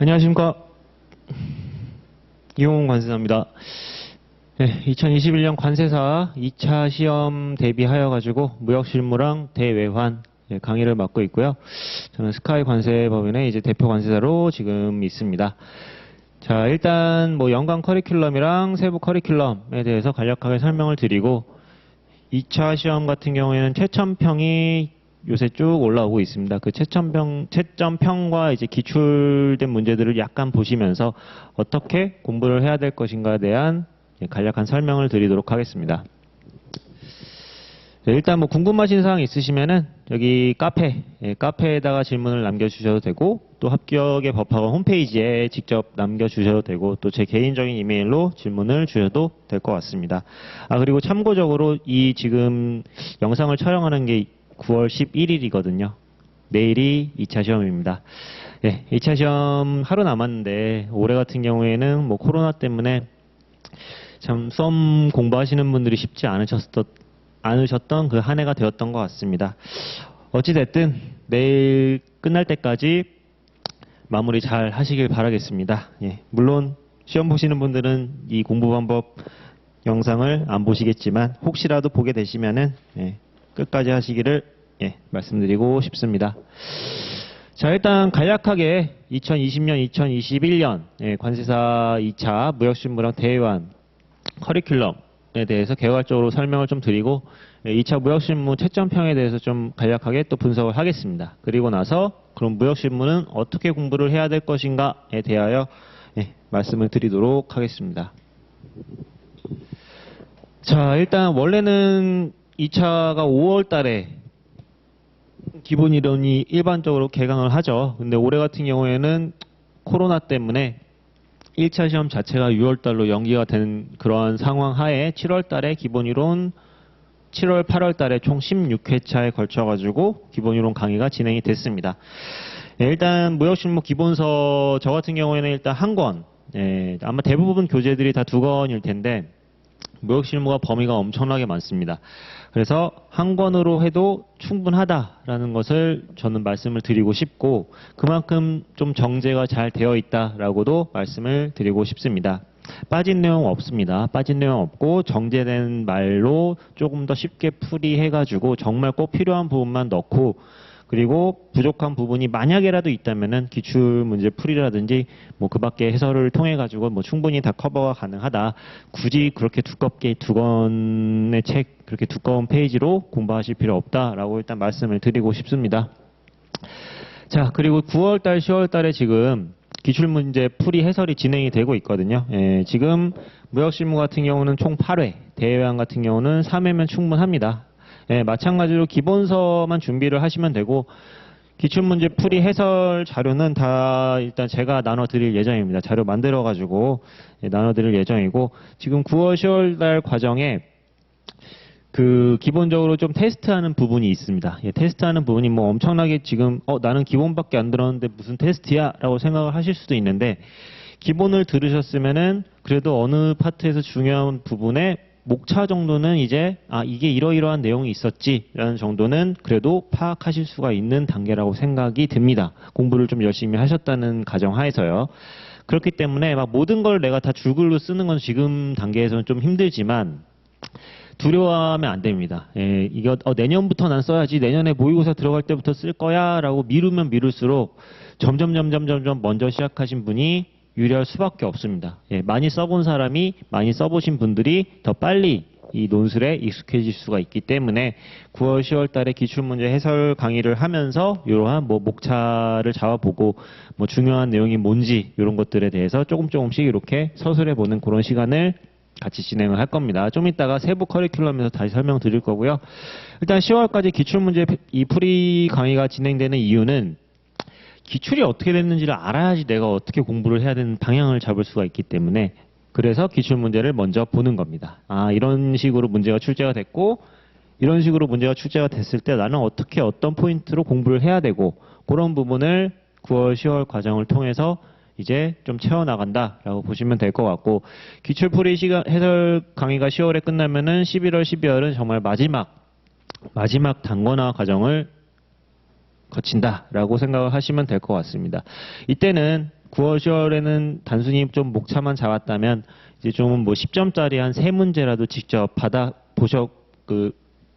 안녕하십니까. 이용훈 관세사입니다. 네, 2021년 관세사 2차 시험 대비하여 가지고 무역실무랑 대외환 예, 강의를 맡고 있고요. 저는 스카이 관세법인의 이제 대표 관세사로 지금 있습니다. 자, 일단 뭐 연관 커리큘럼이랑 세부 커리큘럼에 대해서 간략하게 설명을 드리고 2차 시험 같은 경우에는 채점평이 요새 쭉 올라오고 있습니다. 그 채점평, 채점평과 이제 기출된 문제들을 약간 보시면서 어떻게 공부를 해야 될 것인가에 대한 예, 간략한 설명을 드리도록 하겠습니다. 네, 일단 뭐 궁금하신 사항 있으시면은 여기 카페, 예, 카페에다가 질문을 남겨주셔도 되고 또 합격의 법학원 홈페이지에 직접 남겨주셔도 되고 또 제 개인적인 이메일로 질문을 주셔도 될 것 같습니다. 아 그리고 참고적으로 이 지금 영상을 촬영하는 게 9월 11일이거든요. 내일이 2차 시험입니다. 예, 2차 시험 하루 남았는데 올해 같은 경우에는 뭐 코로나 때문에 참 썸 공부하시는 분들이 쉽지 않으셨던 않으셨던 그 한 해가 되었던 것 같습니다. 어찌 됐든 내일 끝날 때까지 마무리 잘 하시길 바라겠습니다. 예, 물론 시험 보시는 분들은 이 공부 방법 영상을 안 보시겠지만 혹시라도 보게 되시면은 예, 끝까지 하시기를 예, 말씀드리고 싶습니다. 자, 일단 간략하게 2020년, 2021년 예, 관세사 2차 무역신무랑 대외환 커리큘럼에 대해서 개괄적으로 설명을 좀 드리고 예, 2차 무역신무 채점평에 대해서 좀 간략하게 또 분석을 하겠습니다. 그리고 나서 그럼 무역신무는 어떻게 공부를 해야 될 것인가에 대하여 예, 말씀을 드리도록 하겠습니다. 자, 일단 원래는 2차가 5월 달에 기본 이론이 일반적으로 개강을 하죠. 근데 올해 같은 경우에는 코로나 때문에 1차 시험 자체가 6월 달로 연기가 된 그러한 상황 하에 7월 달에 기본 이론 7월, 8월 달에 총 16회차에 걸쳐 가지고 기본 이론 강의가 진행이 됐습니다. 예, 일단 무역실무 기본서 저 같은 경우에는 일단 한 권, 예, 아마 대부분 교재들이 다 두 권일 텐데 무역 실무가 범위가 엄청나게 많습니다. 그래서 한 권으로 해도 충분하다라는 것을 저는 말씀을 드리고 싶고 그만큼 좀 정제가 잘 되어 있다라고도 말씀을 드리고 싶습니다. 빠진 내용 없습니다. 빠진 내용 없고 정제된 말로 조금 더 쉽게 풀이해가지고 정말 꼭 필요한 부분만 넣고 그리고 부족한 부분이 만약에라도 있다면은 기출 문제 풀이라든지 뭐 그밖에 해설을 통해 가지고 뭐 충분히 다 커버가 가능하다. 굳이 그렇게 두껍게 두 권의 책 그렇게 두꺼운 페이지로 공부하실 필요 없다라고 일단 말씀을 드리고 싶습니다. 자, 그리고 9월 달, 10월 달에 지금 기출 문제 풀이 해설이 진행이 되고 있거든요. 예, 지금 무역실무 같은 경우는 총 8회, 대외항 같은 경우는 3회면 충분합니다. 예, 마찬가지로 기본서만 준비를 하시면 되고 기출문제 풀이 해설 자료는 다 일단 제가 나눠드릴 예정입니다. 자료 만들어가지고 예, 나눠드릴 예정이고 지금 9월, 10월 달 과정에 그 기본적으로 좀 테스트하는 부분이 있습니다. 예, 테스트하는 부분이 뭐 엄청나게 지금 어 나는 기본밖에 안 들었는데 무슨 테스트야라고 생각을 하실 수도 있는데 기본을 들으셨으면은 그래도 어느 파트에서 중요한 부분에 목차 정도는 이제 아 이게 이러이러한 내용이 있었지라는 정도는 그래도 파악하실 수가 있는 단계라고 생각이 듭니다. 공부를 좀 열심히 하셨다는 가정하에서요. 그렇기 때문에 막 모든 걸 내가 다 줄글로 쓰는 건 지금 단계에서는 좀 힘들지만 두려워하면 안 됩니다. 예, 이거 어, 내년부터 난 써야지 내년에 모의고사 들어갈 때부터 쓸 거야라고 미루면 미룰수록 점점 점점 점점 먼저 시작하신 분이 유리할 수밖에 없습니다. 예, 많이 써본 사람이 많이 써보신 분들이 더 빨리 이 논술에 익숙해질 수가 있기 때문에 9월, 10월 달에 기출문제 해설 강의를 하면서 이러한 뭐 목차를 잡아보고 뭐 중요한 내용이 뭔지 이런 것들에 대해서 조금 조금씩 이렇게 서술해 보는 그런 시간을 같이 진행을 할 겁니다. 좀 이따가 세부 커리큘럼에서 다시 설명드릴 거고요. 일단 10월까지 기출문제 이 풀이 강의가 진행되는 이유는 기출이 어떻게 됐는지를 알아야지 내가 어떻게 공부를 해야 되는 방향을 잡을 수가 있기 때문에 그래서 기출 문제를 먼저 보는 겁니다. 아, 이런 식으로 문제가 출제가 됐고 이런 식으로 문제가 출제가 됐을 때 나는 어떻게 어떤 포인트로 공부를 해야 되고 그런 부분을 9월, 10월 과정을 통해서 이제 좀 채워나간다라고 보시면 될 것 같고 기출풀이 시간 해설 강의가 10월에 끝나면은 11월, 12월은 정말 마지막 마지막 단권화 과정을 거친다라고 생각을 하시면 될 것 같습니다. 이때는 9월, 10월에는 단순히 좀 목차만 잡았다면 이제 좀 뭐 10점짜리 한 세 문제라도 직접 받아 보셔 그,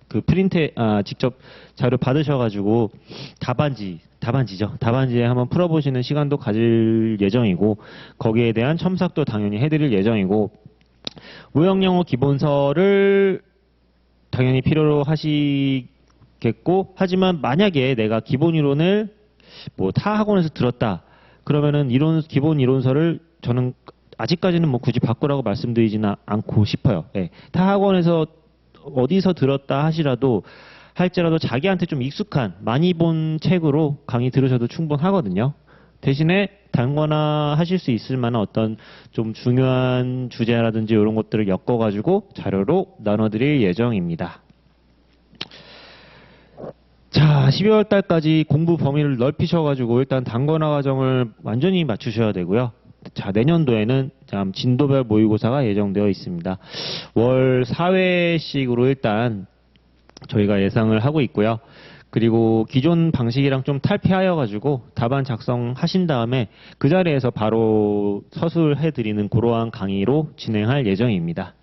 그 프린트 아 직접 자료 받으셔가지고 답안지 답안지죠 답안지에 한번 풀어보시는 시간도 가질 예정이고 거기에 대한 첨삭도 당연히 해드릴 예정이고 무역영어 기본서를 당연히 필요로 하시 겠고 하지만 만약에 내가 기본 이론을 뭐 타 학원에서 들었다 그러면은 이론 기본 이론서를 저는 아직까지는 뭐 굳이 바꾸라고 말씀드리지는 않고 싶어요. 예. 타 학원에서 어디서 들었다 하시라도 할지라도 자기한테 좀 익숙한 많이 본 책으로 강의 들으셔도 충분하거든요. 대신에 단거나 하실 수 있을 만한 어떤 좀 중요한 주제라든지 이런 것들을 엮어가지고 자료로 나눠드릴 예정입니다. 자, 12월 달까지 공부 범위를 넓히셔가지고 일단 단권화 과정을 완전히 맞추셔야 되고요. 자, 내년도에는 참 진도별 모의고사가 예정되어 있습니다. 월 4회씩으로 일단 저희가 예상을 하고 있고요. 그리고 기존 방식이랑 좀 탈피하여가지고 답안 작성하신 다음에 그 자리에서 바로 서술해드리는 그러한 강의로 진행할 예정입니다.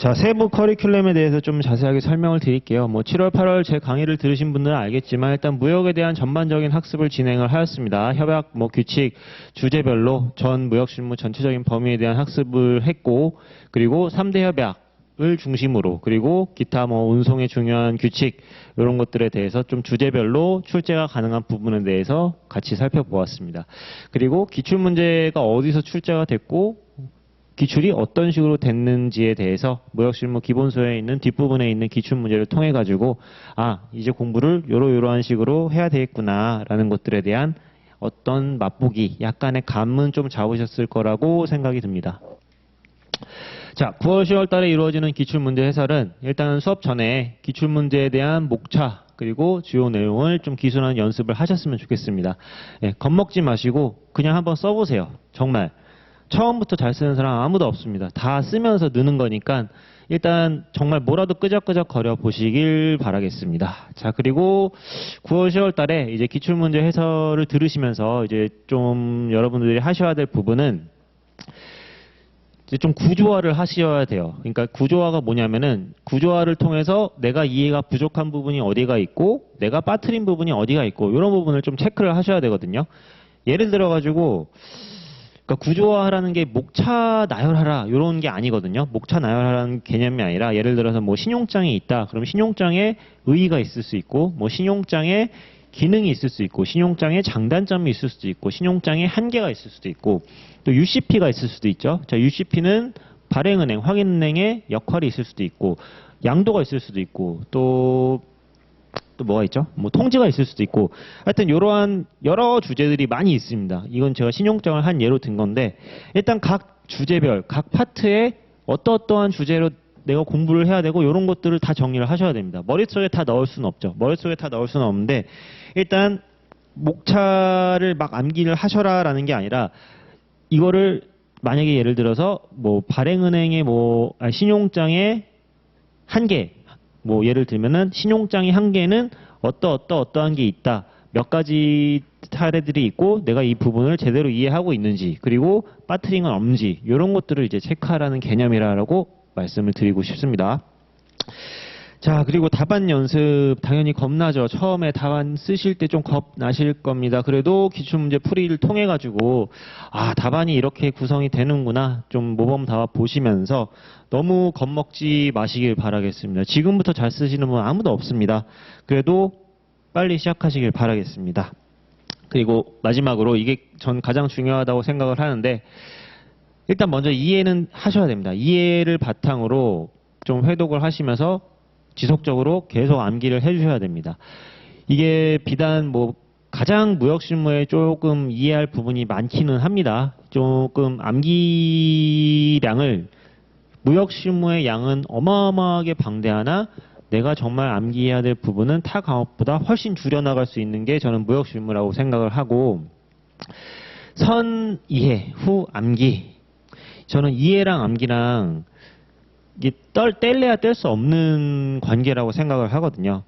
자, 세부 커리큘럼에 대해서 좀 자세하게 설명을 드릴게요. 뭐 7월, 8월 제 강의를 들으신 분들은 알겠지만 일단 무역에 대한 전반적인 학습을 진행을 하였습니다. 협약, 뭐 규칙, 주제별로 전 무역 실무 전체적인 범위에 대한 학습을 했고 그리고 3대 협약 을 중심으로 그리고 기타 뭐 운송의 중요한 규칙 이런 것들에 대해서 좀 주제별로 출제가 가능한 부분에 대해서 같이 살펴보았습니다. 그리고 기출 문제가 어디서 출제가 됐고 기출이 어떤 식으로 됐는지에 대해서 무역실무 기본서에 있는 뒷부분에 있는 기출 문제를 통해 가지고 아 이제 공부를 요러요러한 식으로 해야 되겠구나라는 것들에 대한 어떤 맛보기 약간의 감은 좀 잡으셨을 거라고 생각이 듭니다. 자, 9월 10월 달에 이루어지는 기출 문제 해설은 일단 수업 전에 기출 문제에 대한 목차 그리고 주요 내용을 좀 기술하는 연습을 하셨으면 좋겠습니다. 예, 겁먹지 마시고 그냥 한번 써보세요. 정말 처음부터 잘 쓰는 사람 아무도 없습니다. 다 쓰면서 느는 거니까 일단 정말 뭐라도 끄적끄적 거려 보시길 바라겠습니다. 자, 그리고 9월 10월 달에 이제 기출문제 해설을 들으시면서 이제 좀 여러분들이 하셔야 될 부분은 이제 좀 구조화를 하셔야 돼요. 그러니까 구조화가 뭐냐면은 구조화를 통해서 내가 이해가 부족한 부분이 어디가 있고 내가 빠뜨린 부분이 어디가 있고 이런 부분을 좀 체크를 하셔야 되거든요. 예를 들어 가지고 그러니까 구조화라는 게 목차 나열하라 이런 게 아니거든요. 목차 나열하라는 개념이 아니라 예를 들어서 뭐 신용장이 있다. 그럼 신용장에 의의가 있을 수 있고 뭐 신용장에 기능이 있을 수 있고 신용장에 장단점이 있을 수도 있고 신용장에 한계가 있을 수도 있고 또 UCP가 있을 수도 있죠. 자, UCP는 발행은행, 확인은행의 역할이 있을 수도 있고 양도가 있을 수도 있고 또 또 뭐가 있죠? 뭐 통지가 있을 수도 있고 하여튼 이러한 여러 주제들이 많이 있습니다. 이건 제가 신용장을 한 예로 든 건데 일단 각 주제별 각 파트에 어떠어떠한 주제로 내가 공부를 해야 되고 이런 것들을 다 정리를 하셔야 됩니다. 머릿속에 다 넣을 수는 없죠. 머릿속에 다 넣을 수는 없는데 일단 목차를 막 암기를 하셔라라는 게 아니라 이거를 만약에 예를 들어서 뭐 발행은행의 뭐 신용장의 한계 뭐 예를 들면은 신용장의 한계는 어떠 어떠 어떠한 게 있다. 몇 가지 사례들이 있고 내가 이 부분을 제대로 이해하고 있는지 그리고 빠트린 건 없는지 이런 것들을 이제 체크하라는 개념이라고 말씀을 드리고 싶습니다. 자, 그리고 답안 연습 당연히 겁나죠. 처음에 답안 쓰실 때 좀 겁나실 겁니다. 그래도 기출문제 풀이를 통해 가지고 아, 답안이 이렇게 구성이 되는구나. 좀 모범 답안 보시면서 너무 겁먹지 마시길 바라겠습니다. 지금부터 잘 쓰시는 분 아무도 없습니다. 그래도 빨리 시작하시길 바라겠습니다. 그리고 마지막으로 이게 전 가장 중요하다고 생각을 하는데 일단 먼저 이해는 하셔야 됩니다. 이해를 바탕으로 좀 회독을 하시면서 지속적으로 계속 암기를 해주셔야 됩니다. 이게 비단 뭐 가장 무역 실무에 조금 이해할 부분이 많기는 합니다. 조금 암기량을 무역 실무의 양은 어마어마하게 방대하나 내가 정말 암기해야 될 부분은 타 과목보다 훨씬 줄여나갈 수 있는 게 저는 무역 실무라고 생각을 하고 선 이해 후 암기 저는 이해랑 암기랑 이게 떨, 뗄래야 뗄 수 없는 관계라고 생각을 하거든요.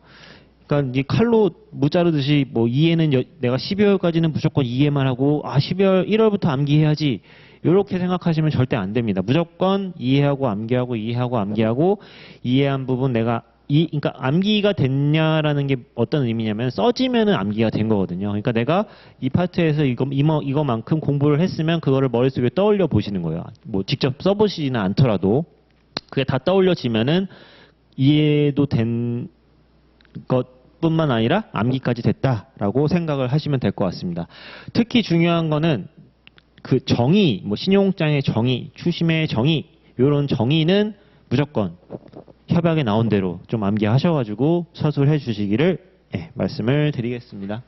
그러니까 이 칼로 무자르듯이 뭐 이해는 여- 내가 12월까지는 무조건 이해만 하고 아 12월 1월부터 암기해야지 이렇게 생각하시면 절대 안 됩니다. 무조건 이해하고 암기하고 이해하고 암기하고 이해한 부분 내가 이 그러니까 암기가 됐냐라는 게 어떤 의미냐면 써지면은 암기가 된 거거든요. 그러니까 내가 이 파트에서 이거 이거 이거만큼 공부를 했으면 그거를 머릿속에 떠올려 보시는 거예요. 뭐 직접 써보시지는 않더라도 그게 다 떠올려지면은 이해도 된 것뿐만 아니라 암기까지 됐다라고 생각을 하시면 될 것 같습니다. 특히 중요한 거는 그 정의, 뭐 신용장의 정의, 추심의 정의 이런 정의는 무조건 협약에 나온 대로 좀 암기하셔가지고 서술해 주시기를 예, 말씀을 드리겠습니다.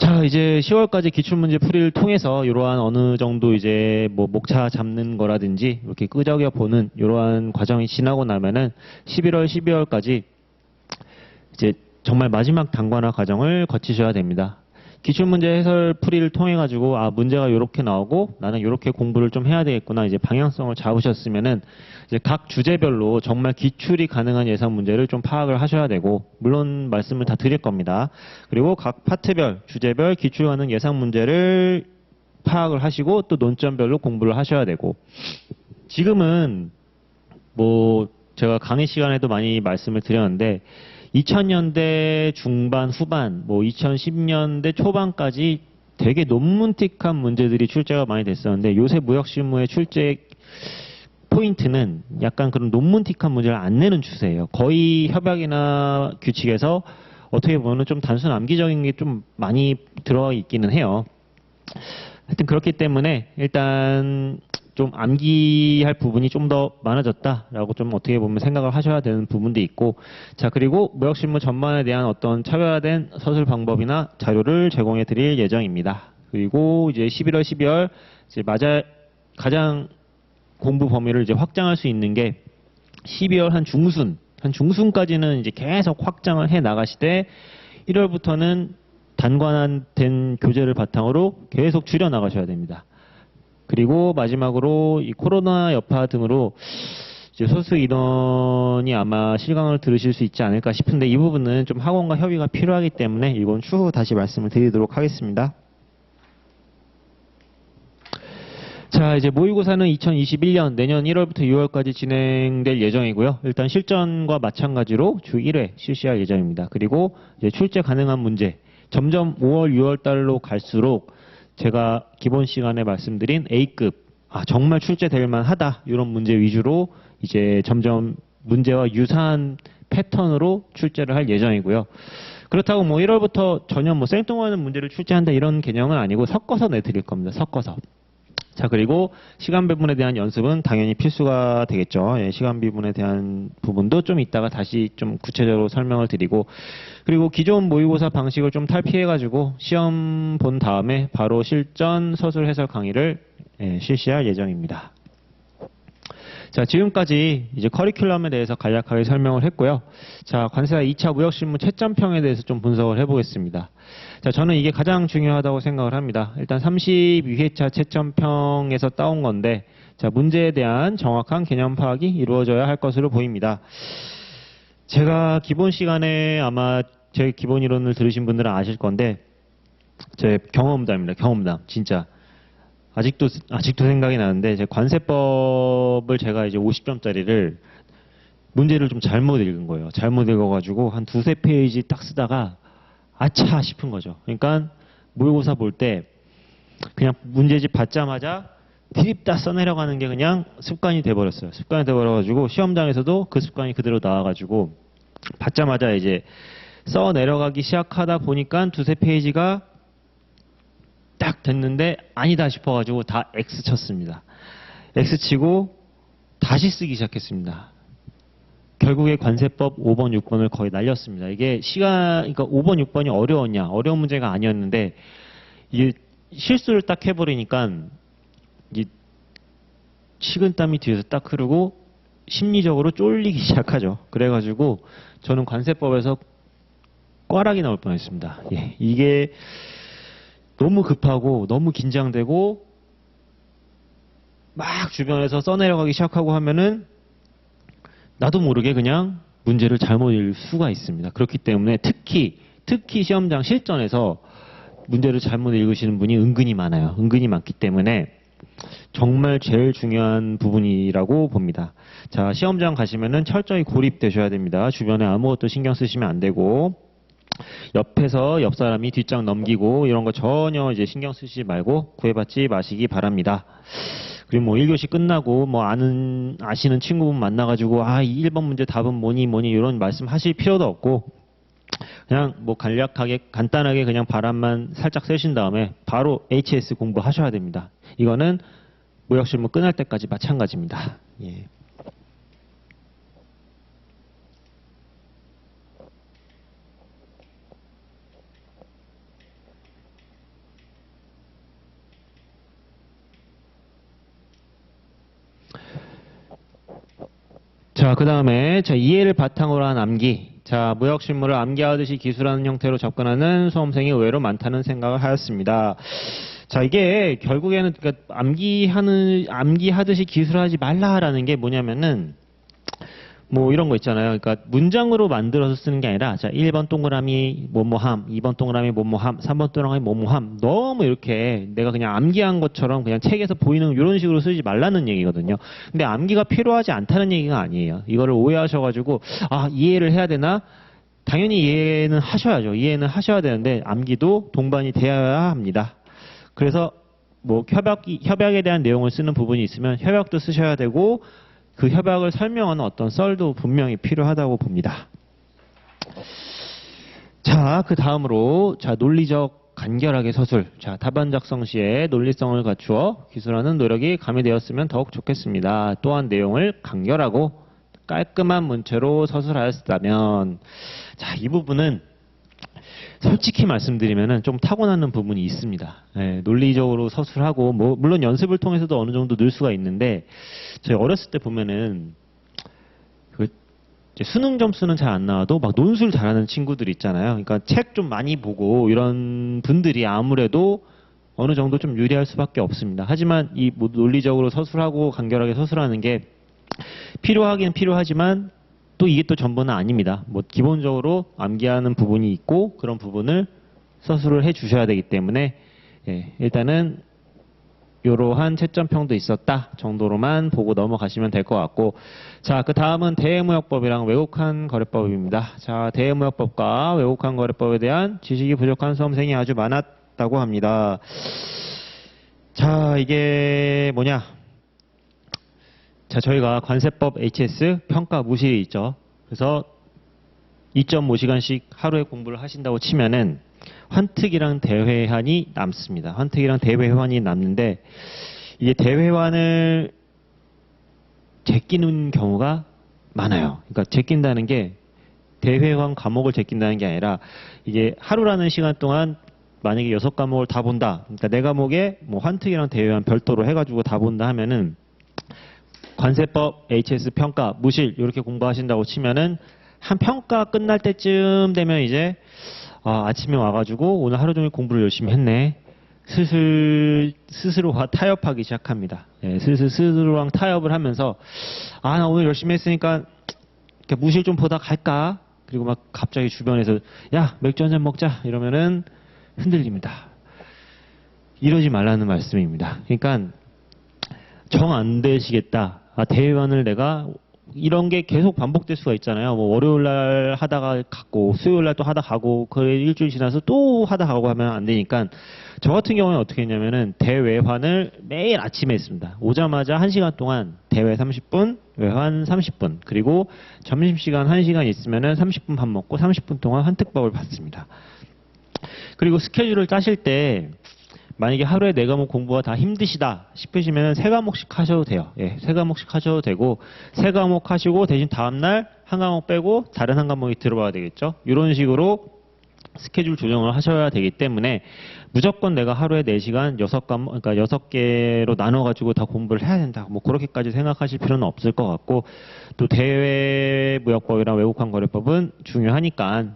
자, 이제 10월까지 기출문제 풀이를 통해서 이러한 어느 정도 이제 뭐 목차 잡는 거라든지 이렇게 끄적여 보는 이러한 과정이 지나고 나면은 11월, 12월까지 이제 정말 마지막 단관화 과정을 거치셔야 됩니다. 기출문제 해설 풀이를 통해 가지고 아 문제가 이렇게 나오고 나는 이렇게 공부를 좀 해야 되겠구나 이제 방향성을 잡으셨으면은 이제 각 주제별로 정말 기출이 가능한 예상 문제를 좀 파악을 하셔야 되고 물론 말씀을 다 드릴 겁니다. 그리고 각 파트별 주제별 기출 가능 예상 문제를 파악을 하시고 또 논점별로 공부를 하셔야 되고 지금은 뭐 제가 강의 시간에도 많이 말씀을 드렸는데 2000년대 중반 후반 뭐 2010년대 초반까지 되게 논문틱한 문제들이 출제가 많이 됐었는데 요새 무역실무의 출제 포인트는 약간 그런 논문틱한 문제를 안 내는 추세예요. 거의 협약이나 규칙에서 어떻게 보면 좀 단순 암기적인 게 좀 많이 들어가 있기는 해요. 하여튼 그렇기 때문에 일단 좀 암기할 부분이 좀 더 많아졌다라고 좀 어떻게 보면 생각을 하셔야 되는 부분도 있고 자 그리고 무역실무 전반에 대한 어떤 차별화된 서술 방법이나 자료를 제공해 드릴 예정입니다. 그리고 이제 11월 12월 이제 맞아 가장 공부 범위를 이제 확장할 수 있는 게 12월 한 중순 한 중순까지는 이제 계속 확장을 해 나가시되 1월부터는 단관화된 교재를 바탕으로 계속 줄여 나가셔야 됩니다. 그리고 마지막으로 이 코로나 여파 등으로 이제 소수 인원이 아마 실강을 들으실 수 있지 않을까 싶은데 이 부분은 좀 학원과 협의가 필요하기 때문에 이건 추후 다시 말씀을 드리도록 하겠습니다. 자, 이제 모의고사는 2021년 내년 1월부터 6월까지 진행될 예정이고요. 일단 실전과 마찬가지로 주 1회 실시할 예정입니다. 그리고 이제 출제 가능한 문제 점점 5월, 6월 달로 갈수록 제가 기본 시간에 말씀드린 A급 아 정말 출제될 만하다 이런 문제 위주로 이제 점점 문제와 유사한 패턴으로 출제를 할 예정이고요. 그렇다고 뭐 1월부터 전혀 뭐 생뚱하는 문제를 출제한다 이런 개념은 아니고 섞어서 내드릴 겁니다. 섞어서. 자 그리고 시간 배분에 대한 연습은 당연히 필수가 되겠죠. 예, 시간 배분에 대한 부분도 좀 이따가 다시 좀 구체적으로 설명을 드리고 그리고 기존 모의고사 방식을 좀 탈피해가지고 시험 본 다음에 바로 실전 서술 해설 강의를 예, 실시할 예정입니다. 자, 지금까지 이제 커리큘럼에 대해서 간략하게 설명을 했고요. 자, 관세사 2차 무역실무 채점평에 대해서 좀 분석을 해보겠습니다. 자, 저는 이게 가장 중요하다고 생각을 합니다. 일단 32회차 채점평에서 따온 건데, 자, 문제에 대한 정확한 개념 파악이 이루어져야 할 것으로 보입니다. 제가 기본 시간에 아마 제 기본 이론을 들으신 분들은 아실 건데, 제 경험담입니다. 경험담. 진짜. 아직도 아직도 생각이 나는데 제 관세법을 제가 이제 50점짜리를 문제를 좀 잘못 읽은 거예요. 잘못 읽어가지고 한 두세 페이지 딱 쓰다가 아차 싶은 거죠. 그러니까 모의고사 볼 때 그냥 문제집 받자마자 디립다 써내려가는 게 그냥 습관이 돼버렸어요. 습관이 돼버려가지고 시험장에서도 그 습관이 그대로 나와가지고 받자마자 이제 써 내려가기 시작하다 보니까 두세 페이지가 딱 됐는데 아니다 싶어가지고 다 X 쳤습니다. X 치고 다시 쓰기 시작했습니다. 결국에 관세법 5번, 6번을 거의 날렸습니다. 이게 시간, 그러니까 5번, 6번이 어려웠냐? 어려운 문제가 아니었는데 이게 실수를 딱 해버리니까 이 식은땀이 뒤에서 딱 흐르고 심리적으로 쫄리기 시작하죠. 그래가지고 저는 관세법에서 꽈락이 나올 뻔 했습니다. 예, 이게 너무 급하고 너무 긴장되고 막 주변에서 써내려가기 시작하고 하면은 나도 모르게 그냥 문제를 잘못 읽을 수가 있습니다. 그렇기 때문에 특히 특히 시험장 실전에서 문제를 잘못 읽으시는 분이 은근히 많아요. 은근히 많기 때문에 정말 제일 중요한 부분이라고 봅니다. 자, 시험장 가시면은 철저히 고립되셔야 됩니다. 주변에 아무것도 신경 쓰시면 안 되고 옆에서 옆 사람이 뒷장 넘기고 이런 거 전혀 이제 신경 쓰시지 말고 구애받지 마시기 바랍니다. 그리고 뭐 1교시 끝나고 뭐 아는 아시는 친구분 만나 가지고 아, 이 1번 문제 답은 뭐니 뭐니 이런 말씀 하실 필요도 없고 그냥 뭐 간략하게 간단하게 그냥 바람만 살짝 쐬신 다음에 바로 HS 공부하셔야 됩니다. 이거는 무역실무 끝날 때까지 마찬가지입니다. 예. 자, 그 다음에, 자, 이해를 바탕으로 한 암기. 자, 무역실무를 암기하듯이 기술하는 형태로 접근하는 수험생이 의외로 많다는 생각을 하였습니다. 자, 이게 결국에는 그러니까 암기하는, 암기하듯이 기술하지 말라라는 게 뭐냐면은, 뭐 이런 거 있잖아요. 그러니까 문장으로 만들어서 쓰는 게 아니라 자 1번 동그라미 뭐뭐함, 2번 동그라미 뭐뭐함, 3번 동그라미 뭐뭐함 너무 이렇게 내가 그냥 암기한 것처럼 그냥 책에서 보이는 이런 식으로 쓰지 말라는 얘기거든요. 근데 암기가 필요하지 않다는 얘기가 아니에요. 이거를 오해하셔가지고 아 이해를 해야 되나? 당연히 이해는 하셔야죠. 이해는 하셔야 되는데 암기도 동반이 되어야 합니다. 그래서 뭐 협약 협약에 대한 내용을 쓰는 부분이 있으면 협약도 쓰셔야 되고 그 협약을 설명하는 어떤 썰도 분명히 필요하다고 봅니다. 자, 그 다음으로 자 논리적 간결하게 서술. 자, 답안 작성 시에 논리성을 갖추어 기술하는 노력이 가미되었으면 더욱 좋겠습니다. 또한 내용을 간결하고 깔끔한 문체로 서술하였다면 자, 이 부분은 솔직히 말씀드리면은 좀 타고나는 부분이 있습니다. 예, 논리적으로 서술하고 뭐 물론 연습을 통해서도 어느 정도 늘 수가 있는데 저희 어렸을 때 보면은 그 수능 점수는 잘 안 나와도 막 논술 잘하는 친구들 있잖아요. 그러니까 책 좀 많이 보고 이런 분들이 아무래도 어느 정도 좀 유리할 수밖에 없습니다. 하지만 이 뭐 논리적으로 서술하고 간결하게 서술하는 게 필요하긴 필요하지만 또 이게 또 전부는 아닙니다. 뭐 기본적으로 암기하는 부분이 있고 그런 부분을 서술을 해 주셔야 되기 때문에 예, 일단은 이러한 채점평도 있었다 정도로만 보고 넘어가시면 될 것 같고 자 그 다음은 대외무역법이랑 외국한 거래법입니다. 자 대외무역법과 외국한 거래법에 대한 지식이 부족한 수험생이 아주 많았다고 합니다. 자 이게 뭐냐 자, 저희가 관세법 HS 평가 무실이 있죠. 그래서 2.5시간씩 하루에 공부를 하신다고 치면은 환특이랑 대회환이 남습니다. 환특이랑 대회환이 남는데 이게 대회환을 제끼는 경우가 많아요. 그러니까 제낀다는 게 대회환 과목을 제낀다는 게 아니라 이게 하루라는 시간 동안 만약에 여섯 과목을 다 본다. 그러니까 네 과목에 뭐 환특이랑 대회환 별도로 해가지고 다 본다 하면은 관세법, HS 평가, 무실 이렇게 공부하신다고 치면은 한 평가 끝날 때쯤 되면 이제 아, 아침에 와가지고 오늘 하루 종일 공부를 열심히 했네. 슬슬 스스로와 타협하기 시작합니다. 예, 슬슬 스스로랑 타협을 하면서 아 나 오늘 열심히 했으니까 무실 좀 보다 갈까? 그리고 막 갑자기 주변에서 야 맥주 한 잔 먹자 이러면은 흔들립니다. 이러지 말라는 말씀입니다. 그러니까 정 안 되시겠다. 아, 대회원을 내가 이런 게 계속 반복될 수가 있잖아요. 뭐 월요일 날 하다가 갔고 수요일 날 또 하다 가고 그 일주일 지나서 또 하다 가고 하면 안 되니까 저 같은 경우는 어떻게 했냐면은 대외환을 매일 아침에 했습니다. 오자마자 1시간 동안 대외 30분, 외환 30분, 그리고 점심 시간 1시간 있으면은 30분 밥 먹고 30분 동안 한특법을 봤습니다. 그리고 스케줄을 짜실 때 만약에 하루에 네 과목 공부가 다 힘드시다 싶으시면 세 과목씩 하셔도 돼요. 예, 세 과목씩 하셔도 되고 세 과목 하시고 대신 다음날 한 과목 빼고 다른 한 과목이 들어와야 되겠죠. 이런 식으로 스케줄 조정을 하셔야 되기 때문에 무조건 내가 하루에 4시간 6과목, 그러니까 6개로 나눠가지고 다 공부를 해야 된다. 뭐 그렇게까지 생각하실 필요는 없을 것 같고 또 대외무역법이랑 외국환거래법은 중요하니까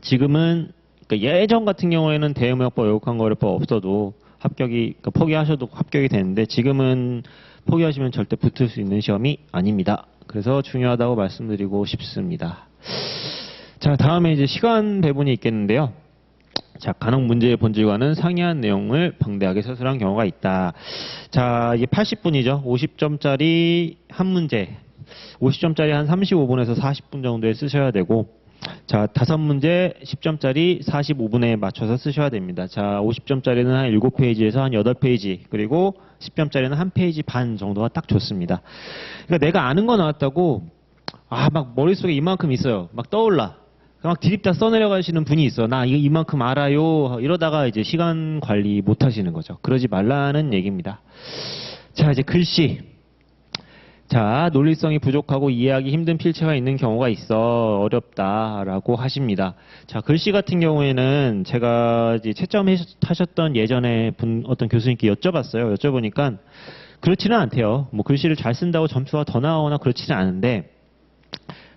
지금은 그러니까 예전 같은 경우에는 대외무역법, 외국환거래법 없어도 합격이 그러니까 포기하셔도 합격이 되는데 지금은 포기하시면 절대 붙을 수 있는 시험이 아닙니다. 그래서 중요하다고 말씀드리고 싶습니다. 자, 다음에 이제 시간 배분이 있겠는데요. 자, 간혹 문제의 본질과는 상이한 내용을 방대하게 서술한 경우가 있다. 자, 이게 80분이죠. 50점짜리 한 문제. 50점짜리 한 35분에서 40분 정도에 쓰셔야 되고, 자, 다섯 문제 10점짜리 45분에 맞춰서 쓰셔야 됩니다. 자, 50점짜리는 한 7페이지에서 한 8페이지, 그리고 10점짜리는 한 페이지 반 정도가 딱 좋습니다. 그러니까 내가 아는 거 나왔다고, 아, 막 머릿속에 이만큼 있어요. 막 떠올라. 막 디립다 써내려가시는 분이 있어. 나 이만큼 알아요. 이러다가 이제 시간 관리 못 하시는 거죠. 그러지 말라는 얘기입니다. 자, 이제 글씨. 자, 논리성이 부족하고 이해하기 힘든 필체가 있는 경우가 있어 어렵다라고 하십니다. 자, 글씨 같은 경우에는 제가 이제 채점하셨던 예전에 분 어떤 교수님께 여쭤봤어요. 여쭤보니까 그렇지는 않대요. 뭐 글씨를 잘 쓴다고 점수가 더 나오거나 그렇지는 않은데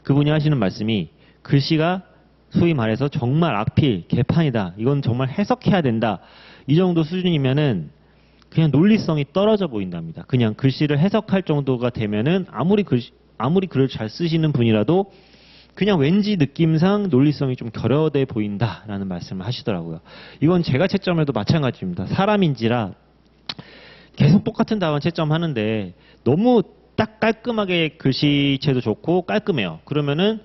그분이 하시는 말씀이 글씨가 소위 말해서 정말 악필, 개판이다. 이건 정말 해석해야 된다. 이 정도 수준이면은 그냥 논리성이 떨어져 보인답니다. 그냥 글씨를 해석할 정도가 되면은 아무리 글 아무리 글을 잘 쓰시는 분이라도 그냥 왠지 느낌상 논리성이 좀 결여돼 보인다라는 말씀을 하시더라고요. 이건 제가 채점해도 마찬가지입니다. 사람인지라 계속 똑같은 답안 채점하는데 너무 딱 깔끔하게 글씨체도 좋고 깔끔해요. 그러면은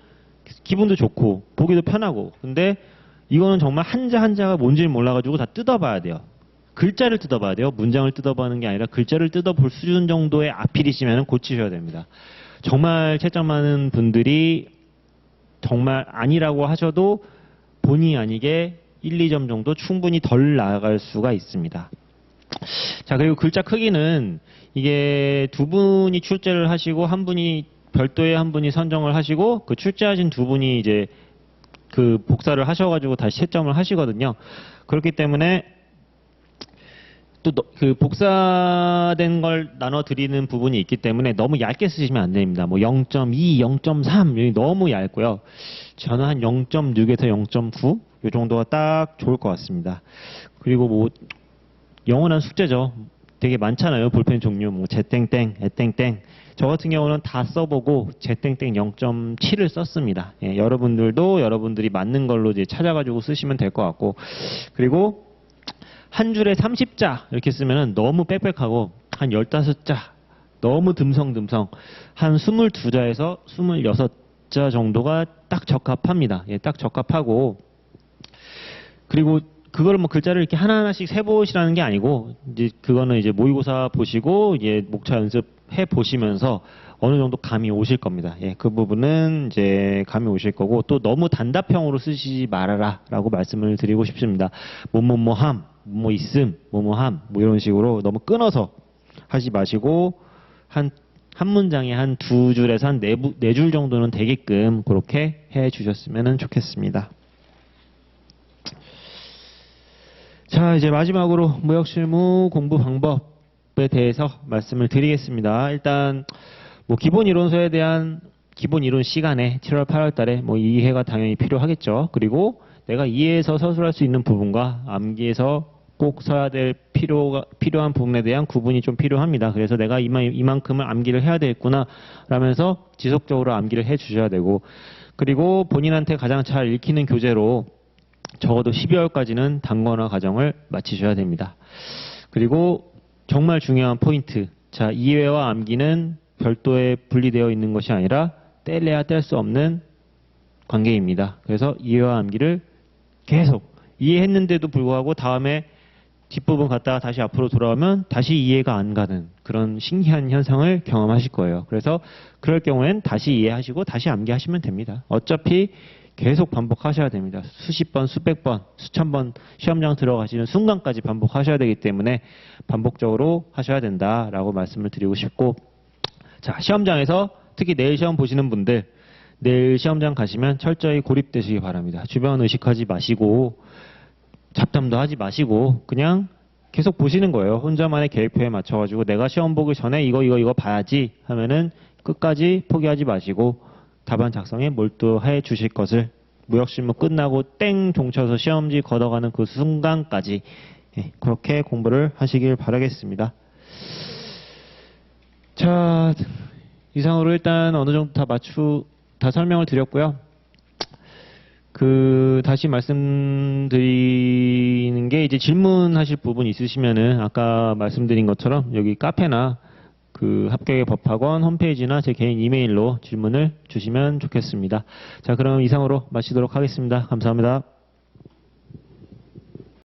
기분도 좋고 보기도 편하고 근데 이거는 정말 한자 한자가 뭔지를 몰라가지고 다 뜯어봐야 돼요. 글자를 뜯어봐야 돼요. 문장을 뜯어보는 게 아니라 글자를 뜯어볼 수준 정도의 아필이시면 고치셔야 됩니다. 정말 채점하는 분들이 정말 아니라고 하셔도 본의 아니게 1, 2점 정도 충분히 덜 나아갈 수가 있습니다. 자, 그리고 글자 크기는 이게 두 분이 출제를 하시고 한 분이 별도의 한 분이 선정을 하시고 그 출제하신 두 분이 이제 그 복사를 하셔가지고 다시 채점을 하시거든요. 그렇기 때문에 또 그 복사된 걸 나눠 드리는 부분이 있기 때문에 너무 얇게 쓰시면 안 됩니다. 뭐 0.2, 0.3 여기 너무 얇고요. 저는 한 0.6에서 0.9 이 정도가 딱 좋을 것 같습니다. 그리고 뭐 영원한 숙제죠. 되게 많잖아요. 볼펜 종류 뭐 제땡땡, 에땡땡. 저 같은 경우는 다 써보고 제땡땡 0.7을 썼습니다. 예, 여러분들도 여러분들이 맞는 걸로 이제 찾아가지고 쓰시면 될 것 같고 그리고 한 줄에 30자 이렇게 쓰면은 너무 빽빽하고 한 15자 너무 듬성듬성 한 22자에서 26자 정도가 딱 적합합니다. 예, 딱 적합하고 그리고 그걸 뭐 글자를 이렇게 하나하나씩 세보시라는 게 아니고 이제 그거는 이제 모의고사 보시고 이제 목차 연습 해 보시면서 어느 정도 감이 오실 겁니다. 예, 그 부분은 이제 감이 오실 거고 또 너무 단답형으로 쓰시지 말아라라고 말씀을 드리고 싶습니다. 뭐뭐뭐함, 뭐 있음, 뭐뭐함, 뭐 이런 식으로 너무 끊어서 하지 마시고 한 한 문장에 한 두 줄에서 한 네 줄 정도는 되게끔 그렇게 해 주셨으면 좋겠습니다. 자, 이제 마지막으로 무역 실무 공부 방법에 대해서 말씀을 드리겠습니다. 일단 뭐 기본 이론서에 대한 기본 이론 시간에 7월 8월 달에 뭐 이해가 당연히 필요하겠죠. 그리고 내가 이해해서 서술할 수 있는 부분과 암기해서 꼭 써야 될 필요가 필요한 부분에 대한 구분이 좀 필요합니다. 그래서 내가 이만 이만큼을 암기를 해야 되겠구나 라면서 지속적으로 암기를 해 주셔야 되고 그리고 본인한테 가장 잘 읽히는 교재로 적어도 12월까지는 단권화 과정을 마치셔야 됩니다. 그리고 정말 중요한 포인트. 자, 이해와 암기는 별도에 분리되어 있는 것이 아니라 뗄래야 뗄 수 없는 관계입니다. 그래서 이해와 암기를 계속 이해했는데도 불구하고 다음에 뒷부분 갔다가 다시 앞으로 돌아오면 다시 이해가 안 가는 그런 신기한 현상을 경험하실 거예요. 그래서 그럴 경우엔 다시 이해하시고 다시 암기하시면 됩니다. 어차피 계속 반복하셔야 됩니다. 수십 번, 수백 번, 수천 번 시험장 들어가시는 순간까지 반복하셔야 되기 때문에 반복적으로 하셔야 된다라고 말씀을 드리고 싶고 자, 시험장에서 특히 내일 시험 보시는 분들 내일 시험장 가시면 철저히 고립되시기 바랍니다. 주변 의식하지 마시고 잡담도 하지 마시고 그냥 계속 보시는 거예요. 혼자만의 계획표에 맞춰가지고 내가 시험 보기 전에 이거 이거 이거 봐야지 하면은 끝까지 포기하지 마시고 답안 작성에 몰두해 주실 것을 무역실무 끝나고 땡 종쳐서 시험지 걷어가는 그 순간까지 예, 그렇게 공부를 하시길 바라겠습니다. 자, 이상으로 일단 어느 정도 다 맞추, 다 설명을 드렸고요. 그, 다시 말씀드리는 게 이제 질문하실 부분 있으시면은 아까 말씀드린 것처럼 여기 카페나 그 합격의 법학원 홈페이지나 제 개인 이메일로 질문을 주시면 좋겠습니다. 자, 그럼 이상으로 마치도록 하겠습니다. 감사합니다.